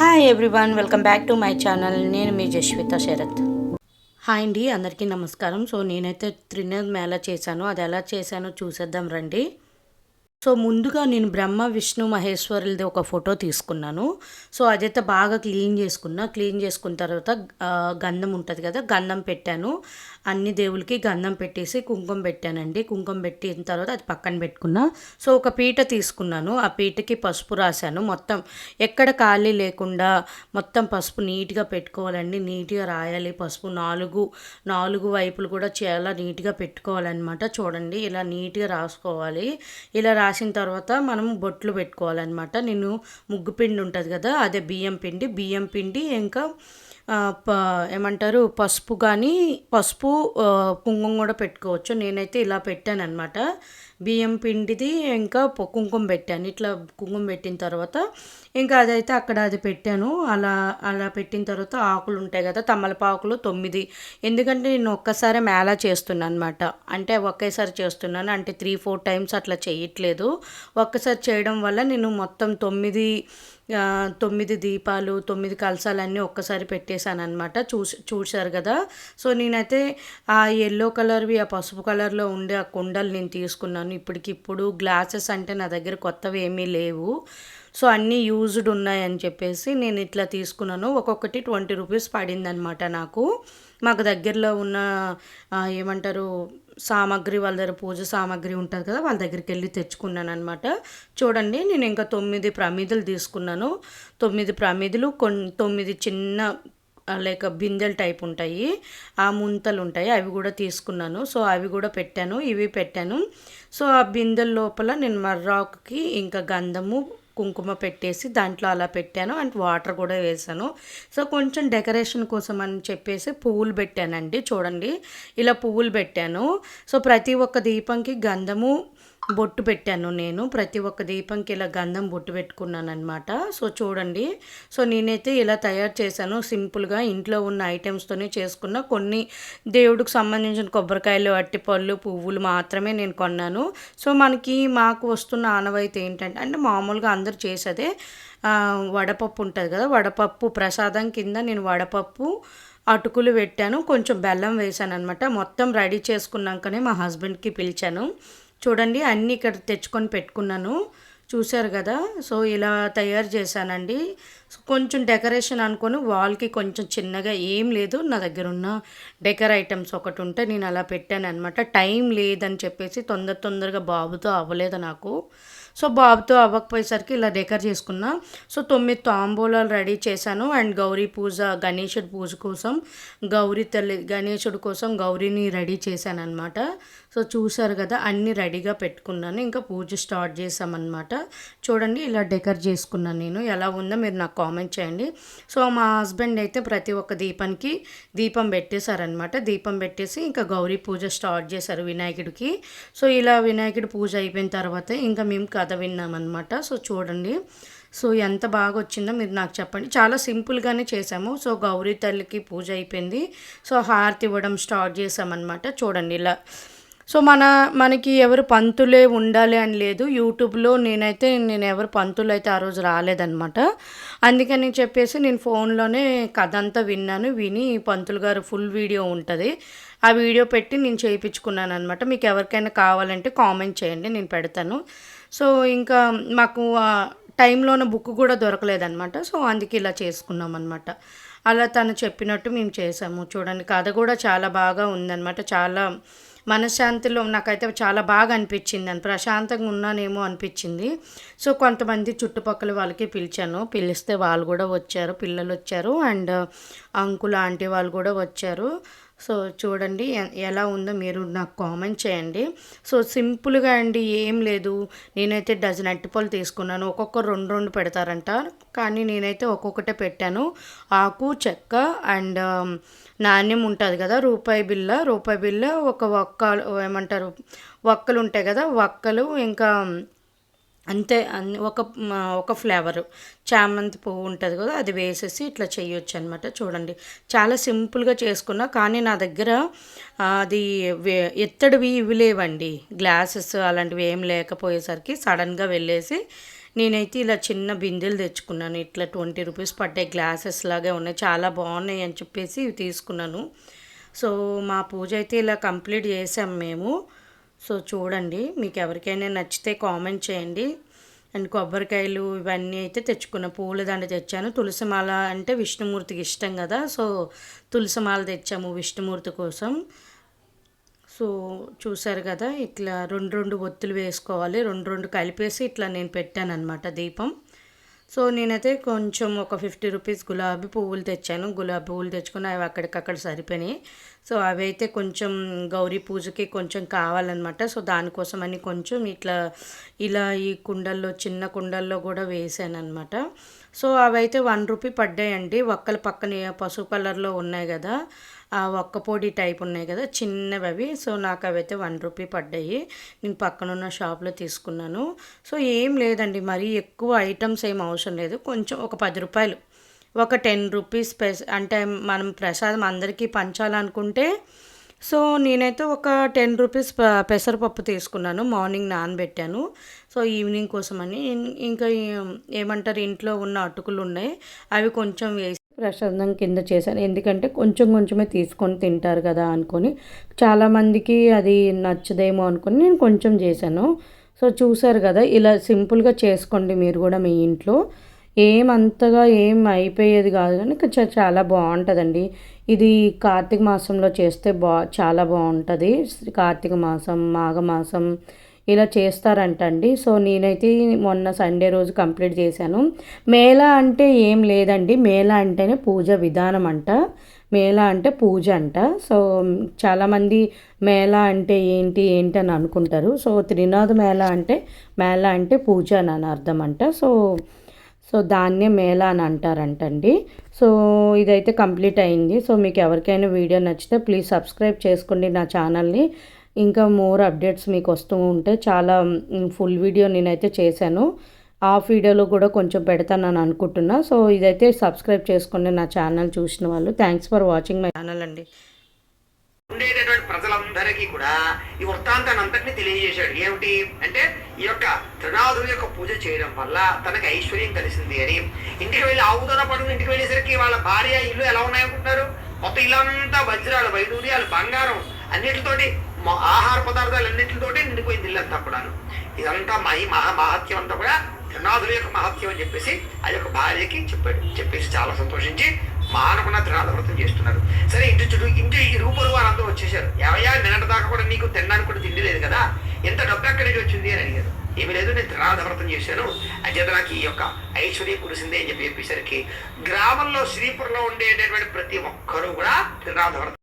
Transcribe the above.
Hi everyone welcome back to my channel నేను మీ Jasvitha Sarath. Hi అండి అందరికీ నమస్కారం. సో నేనైతే త్రినేద్ మేళ చేశాను. అది ఎలా చేశానో చూసేద్దాం రండి. సో ముందుగా నేను బ్రహ్మ విష్ణు మహేశ్వరులది ఒక ఫోటో తీసుకున్నాను. సో అదైతే బాగా క్లీన్ చేసుకున్నా. క్లీన్ చేసుకున్న తర్వాత గంధం ఉంటుంది కదా గంధం పెట్టాను. అన్ని దేవులకి గంధం పెట్టేసి కుంకుమ పెట్టానండి. కుంకుమ పెట్టిన తర్వాత అది పక్కన పెట్టుకున్నా. సో ఒక పీట తీసుకున్నాను. ఆ పీటకి పసుపు రాశాను. మొత్తం ఎక్కడ ఖాళీ లేకుండా మొత్తం పసుపు నీట్గా పెట్టుకోవాలండి. నీట్గా రాయాలి. పసుపు నాలుగు నాలుగు వైపులు కూడా చాలా నీట్గా పెట్టుకోవాలన్నమాట. చూడండి ఇలా నీట్గా రాసుకోవాలి. ఇలా రాసిన తర్వాత మనం బొట్లు పెట్టుకోవాలన్నమాట. నేను ముగ్గు పిండి ఉంటుంది కదా అదే బియ్యం పిండి. బియ్యం పిండి ఇంకా ప ఏమంటారు పసుపు కానీ పసుపు కుంకుమ కూడా పెట్టుకోవచ్చు. నేనైతే ఇలా పెట్టాను అనమాట బియ్యం పిండిది ఇంకా కుంకుమ పెట్టాను. ఇట్లా కుంకుమ పెట్టిన తర్వాత ఇంకా అదైతే అక్కడ అది పెట్టాను. అలా అలా పెట్టిన తర్వాత ఆకులు ఉంటాయి కదా తమలపాకులు తొమ్మిది. ఎందుకంటే నేను ఒక్కసారి మేళా చేస్తున్నాను అనమాట అంటే ఒకేసారి చేస్తున్నాను. అంటే త్రీ ఫోర్ టైమ్స్ అట్లా చేయట్లేదు. ఒక్కసారి చేయడం వల్ల నేను మొత్తం తొమ్మిది తొమ్మిది దీపాలు తొమ్మిది కలసాలన్నీ ఒక్కసారి పెట్టేశాను అనమాట చూసి చూశారు కదా. సో నేనైతే ఆ ఎల్లో కలర్వి ఆ పసుపు కలర్లో ఉండే ఆ కుండలు నేను తీసుకున్నాను. ఇప్పటికిప్పుడు గ్లాసెస్ అంటే నా దగ్గర కొత్తవి ఏమీ లేవు. సో అన్నీ యూజ్డ్ ఉన్నాయని చెప్పేసి నేను ఇట్లా తీసుకున్నాను. ఒక్కొక్కటి ట్వంటీ రూపీస్ పడిందనమాట నాకు. మాకు దగ్గరలో ఉన్న ఏమంటారు సామాగ్రి వాళ్ళ దగ్గర పూజ సామాగ్రి ఉంటుంది కదా వాళ్ళ దగ్గరికి వెళ్ళి తెచ్చుకున్నాను అనమాట చూడండి నేను ఇంకా తొమ్మిది ప్రమిదలు తీసుకున్నాను. తొమ్మిది ప్రమిదలు కొన్ని తొమ్మిది చిన్న లైక్ బిందెల టైప్ ఉంటాయి. ఆ ముంతలు ఉంటాయి అవి కూడా తీసుకున్నాను. సో అవి కూడా పెట్టాను ఇవి పెట్టాను. సో ఆ బిందెల లోపల నేను మర్రాకుకి ఇంకా గంధము కుంకుమ పెట్టేసి దాంట్లో అలా పెట్టాను అండ్ వాటర్ కూడా వేసాను. సో కొంచెం డెకరేషన్ కోసం అని చెప్పేసి పువ్వులు పెట్టానండి. చూడండి ఇలా పువ్వులు పెట్టాను. సో ప్రతి ఒక్క దీపంకి గంధము బొట్టు పెట్టాను నేను. ప్రతి ఒక్క దీపంకి ఇలా గంధం బొట్టు పెట్టుకున్నాను అనమాట సో చూడండి. సో నేనైతే ఇలా తయారు చేశాను. సింపుల్గా ఇంట్లో ఉన్న ఐటమ్స్తోనే చేసుకున్న. కొన్ని దేవుడికి సంబంధించిన కొబ్బరికాయలు అట్టిపళ్ళు పువ్వులు మాత్రమే నేను కొన్నాను. సో మనకి మాకు వస్తున్న ఆనవాయితీ ఏంటంటే అంటే మామూలుగా అందరూ చేసేదే వడపప్పు ఉంటుంది కదా. వడపప్పు ప్రసాదం కింద నేను వడపప్పు అటుకులు పెట్టాను. కొంచెం బెల్లం వేసాను అనమాట మొత్తం రెడీ చేసుకున్నాకనే మా హస్బెండ్కి పిలిచాను. చూడండి అన్నీ ఇక్కడ తెచ్చుకొని పెట్టుకున్నాను. చూశారు కదా? సో ఇలా తయారు చేశానండి. కొంచెం డెకరేషన్ అనుకొని వాల్కి కొంచెం చిన్నగా ఏం లేదు. నా దగ్గర ఉన్న డెకర్ ఐటమ్స్ ఒకటి ఉంటే నేను అలా పెట్టాను అనమాట టైం లేదని చెప్పేసి తొందర తొందరగా బాబుతో అవ్వలేదు నాకు. సో బాబుతో అవ్వకపోయేసరికి ఇలా డెకర్ చేసుకున్నా. సో తొమ్మిది తాంబూలాలు రెడీ చేశాను. అండ్ గౌరీ పూజ గణేశుడి పూజ కోసం గౌరీ తల్లి గణేశుడి కోసం గౌరీని రెడీ చేశాను అనమాట సో చూసారు కదా అన్నీ రెడీగా పెట్టుకున్నాను. ఇంకా పూజ స్టార్ట్ చేసామన్నమాట చూడండి ఇలా డెకర్ చేసుకున్నాను నేను. ఎలా ఉందో మీరు నాకు కామెంట్ చేయండి. సో మా హస్బెండ్ అయితే ప్రతి ఒక్క దీపానికి దీపం పెట్టేశారనమాట దీపం పెట్టేసి ఇంకా గౌరీ పూజ స్టార్ట్ చేశారు వినాయకుడికి. సో ఇలా వినాయకుడి పూజ అయిపోయిన తర్వాత ఇంకా మేము కథ విన్నామన్నమాట. సో చూడండి. సో ఎంత బాగా వచ్చిందో మీరు నాకు చెప్పండి. చాలా సింపుల్గానే చేసాము సో గౌరీ తల్లికి పూజ అయిపోయింది. సో హారతి ఇవ్వడం స్టార్ట్ చేసామన్నమాట చూడండి ఇలా. సో మన మనకి ఎవరు పంతులే ఉండాలి అని లేదు. యూట్యూబ్లో నేనైతే నేను ఎవరు పంతులు అయితే ఆ రోజు రాలేదన్నమాట. అందుకని చెప్పేసి నేను ఫోన్లోనే కథ అంతా విన్నాను విని పంతులు గారు ఫుల్ వీడియో ఉంటుంది. ఆ వీడియో పెట్టి నేను చేయించుకున్నాను అనమాట మీకు ఎవరికైనా కావాలంటే కామెంట్ చేయండి నేను పెడతాను. సో ఇంకా మాకు టైంలోన బుక్ కూడా దొరకలేదన్నమాట. సో అందుకే ఇలా చేసుకున్నాం అనమాట అలా తను చెప్పినట్టు మేము చేసాము. చూడండి కథ కూడా చాలా బాగా ఉందన్నమాట. చాలా మనశ్శాంతిలో నాకైతే చాలా బాగా అనిపించింది అని ప్రశాంతంగా ఉన్నానేమో అనిపించింది. సో కొంతమంది చుట్టుపక్కల వాళ్ళకి పిలిచాను. పిలిస్తే వాళ్ళు కూడా వచ్చారు. పిల్లలు వచ్చారు. అండ్ అంకుల్ ఆంటీ వాళ్ళు కూడా వచ్చారు. సో చూడండి ఎ- ఎలా ఉందో మీరు నాకు కామెంట్ చేయండి. సో సింపుల్గా అండి ఏం లేదు. నేనైతే డజన్ అట్టిపళ్ళు తీసుకున్నాను. ఒక్కొక్క రెండు రెండు పెడతారంట. కానీ నేనైతే ఒక్కొక్కటే పెట్టాను. ఆకు చెక్క అండ్ నాణ్యం ఉంటుంది కదా రూపాయి బిల్ల. రూపాయి బిల్ల ఒక ఒక్క ఏమంటారు ఒక్కలు ఉంటాయి కదా ఒక్కలు ఇంకా అంతే అన్ని ఒక ఒక ఫ్లేవర్. చామంతి పువ్వు ఉంటుంది కదా అది వేసేసి ఇట్లా చేయొచ్చు అనమాట చూడండి చాలా సింపుల్గా చేసుకున్నా కానీ నా దగ్గర అది ఎత్తడివి ఇవి లేవండి. గ్లాసెస్ అలాంటివి ఏం లేకపోయేసరికి సడన్గా వెళ్ళేసి నేనైతే ఇలా చిన్న బిందెలు తెచ్చుకున్నాను. ఇట్లా ట్వంటీ రూపీస్ పడ్డే గ్లాసెస్ లాగే ఉన్నాయి. చాలా బాగున్నాయి అని చెప్పేసి ఇవి తీసుకున్నాను. సో మా పూజ అయితే ఇలా కంప్లీట్ చేసాం మేము. సో చూడండి మీకు ఎవరికైనా నచ్చితే కామెంట్ చేయండి. అండ్ కొబ్బరికాయలు ఇవన్నీ అయితే తెచ్చుకున్న పూలదండ తెచ్చాను. తులసిమాల అంటే విష్ణుమూర్తికి ఇష్టం కదా సో తులసిమాల తెచ్చాము విష్ణుమూర్తి కోసం. సో చూసారు కదా ఇట్లా రెండు రెండు ఒత్తులు వేసుకోవాలి రెండు రెండు కలిపేసి ఇట్లా నేను పెట్టాను అనమాట దీపం. సో నేనైతే కొంచెం ఒక ఫిఫ్టీ రూపీస్ గులాబీ పువ్వులు తెచ్చాను. గులాబీ పువ్వులు తెచ్చుకుని అవి అక్కడికక్కడ సరిపోయినాయి. సో అవి అయితే కొంచెం గౌరీ పూజకి కొంచెం కావాలన్నమాట. సో దానికోసమని కొంచెం ఇట్లా ఇలా ఈ కుండల్లో చిన్న కుండల్లో కూడా వేసాను అనమాట సో అవైతే వన్ రూపీ పడ్డాయండి. ఒక్కల పక్కన పసుపు కలర్లో ఉన్నాయి కదా. ఒక్క పొడి టైప్ ఉన్నాయి కదా చిన్నవి అవి. సో నాకు అవైతే వన్ రూపీ పడ్డాయి. నేను పక్కన ఉన్న షాప్లో తీసుకున్నాను. సో ఏం లేదండి. మరీ ఎక్కువ ఐటమ్స్ ఏం అవసరం లేదు. కొంచెం ఒక పది రూపాయలు. ఒక టెన్ రూపీస్ పెస్ అంటే మనం ప్రసాదం అందరికీ పంచాలనుకుంటే సో నేనైతే ఒక టెన్ రూపీస్ పెసరపప్పు తీసుకున్నాను. మార్నింగ్ నానబెట్టాను. సో ఈవినింగ్ కోసమని. ఇంకా ఏమంటారు ఇంట్లో ఉన్న అటుకులు ఉన్నాయి. అవి కొంచెం వేసి ప్రసాదం కింద చేశాను. ఎందుకంటే కొంచెం కొంచెమే తీసుకొని తింటారు కదా అనుకొని. చాలామందికి అది నచ్చదేమో అనుకొని నేను కొంచెం చేశాను. సో చూసారు కదా ఇలా సింపుల్గా చేసుకోండి మీరు కూడా మీ ఇంట్లో. ఏమంతగా ఏం అయిపోయేది కాదు కానీ చాలా బాగుంటుందండి. ఇది కార్తీక మాసంలో చేస్తే బా చాలా బాగుంటుంది. కార్తీక మాసం మాఘమాసం ఇలా చేస్తారంటండి. సో నేనైతే మొన్న సండే రోజు కంప్లీట్ చేశాను. మేళ అంటే ఏం లేదండి. మేళ అంటేనే పూజ విధానం అంట. మేళ అంటే పూజ అంట. సో చాలామంది మేళ అంటే ఏంటి ఏంటి అని అనుకుంటారు. సో త్రినాథ మేళ అంటే మేళ అంటే పూజ అని అర్థం అంట. సో సో దాన్నే మేళ అని అంటారంటండి. సో ఇదైతే కంప్లీట్ అయింది. సో మీకు ఎవరికైనా వీడియో నచ్చితే ప్లీజ్ సబ్స్క్రైబ్ చేసుకోండి నా ఛానల్ని. ఇంకా మోర్ అప్డేట్స్ మీకు వస్తూ ఉంటే చాలా ఫుల్ వీడియో నేనైతే చేశాను. ఆఫ్ వీడియోలో కూడా కొంచెం పెడతానని అనుకుంటున్నా. సో ఇదైతే సబ్స్క్రైబ్ చేసుకోండి నా ఛానల్ చూసిన వాళ్ళు thanks for watching my channel అండి. ఉండేటటువంటి ప్రజలందరికీ కూడా ఈ వృత్తాంతాన్ని అంతటినీ తెలియజేశాడు. ఏమిటి అంటే ఈ యొక్క త్రినాథుడి యొక్క పూజ చేయడం వల్ల తనకి ఐశ్వర్యం కలిసింది అని. ఇంటికి వెళ్ళి ఆవుదన పడుకుని ఇంటికి వెళ్ళేసరికి వాళ్ళ భార్య ఇల్లు ఎలా ఉన్నాయనుకుంటున్నారు? మొత్తం ఇల్లంతా వజ్రాలు వైడూర్యాలు బంగారం అన్నిటితోటి ఆహార పదార్థాలు అన్నిటితోటి నిండిపోయింది ఇల్లంతా కూడాను. ఇదంతా మహి మహా మహత్యం అంతా కూడా త్రినాథుల యొక్క మహత్యం అని చెప్పేసి ఆ యొక్క భార్యకి చెప్పాడు చెప్పేసి చాలా సంతోషించి మానకుండా త్రినాథ వ్రతం చేస్తున్నారు. సరే ఇంటి చుట్టూ ఇంటి ఇరుగు పొరుగు వారందరూ వచ్చేసారు. ఎవయా నిన్నటి దాకా కూడా నీకు తినడానికి కూడా తిండి లేదు కదా? ఎంత డబ్బు ఎక్కడి నుంచి వచ్చింది అని అడిగారు. ఏమి లేదు నేను త్రినాథ వ్రతం చేశాను. అచేత నాకు ఈ యొక్క ఐశ్వర్యం కురిసిందే అని చెప్పి చెప్పేసరికి గ్రామంలో శ్రీపురంలో ఉండేటటువంటి ప్రతి ఒక్కరూ కూడా త్రినాథ వ్రతం